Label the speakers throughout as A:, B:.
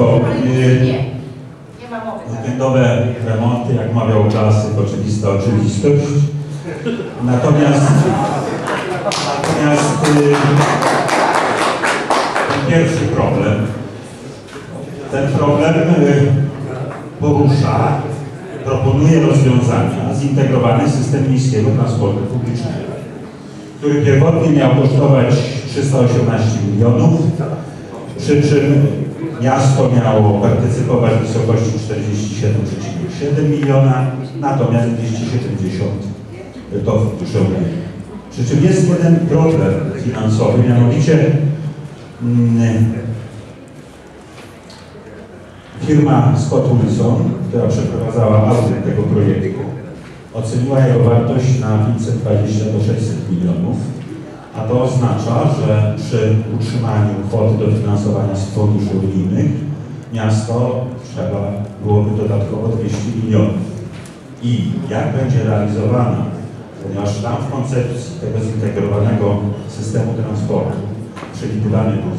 A: Państwo,
B: Nie, nie ma mowy.
A: weekendowe remonty, jak mawiał klasyk, oczywista oczywistość. Natomiast, natomiast y, ten pierwszy problem, ten problem y, porusza, proponuje rozwiązania zintegrowany system miejskiego transportu publicznego, który pierwotnie miał kosztować 318 milionów, przy czym miasto miało partycypować w wysokości 47,7 miliona, natomiast 270 to fundusze unijne. Przy czym jest jeden problem finansowy, mianowicie mm, firma Scott Wilson, która przeprowadzała audyt tego projektu, oceniła jego wartość na 520 do 600 milionów, a to oznacza, że przy utrzymaniu kwoty dofinansowania z funduszy unijnych miasto trzeba byłoby dodatkowo 200 milionów. I jak będzie realizowana, ponieważ tam w koncepcji tego zintegrowanego systemu transportu przewidywany był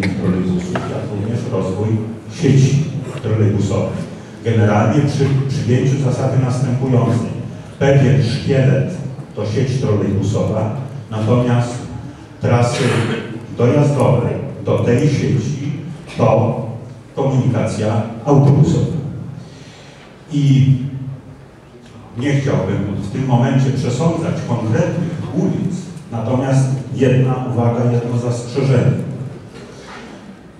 A: nie trolejbusów, jak również rozwój sieci trolejbusowych. Generalnie przy przyjęciu zasady następującej. Pewien szkielet to sieć trolejbusowa, natomiast trasy dojazdowe do tej sieci to komunikacja autobusowa. I nie chciałbym w tym momencie przesądzać konkretnych ulic, natomiast jedna uwaga, jedno zastrzeżenie,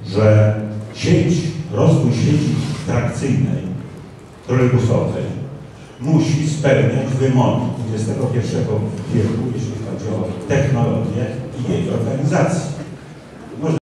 A: że sieć, rozwój sieci trakcyjnej, trolejbusowej musi spełniać wymogi XXI wieku, jeśli chodzi o technologię i jej organizację.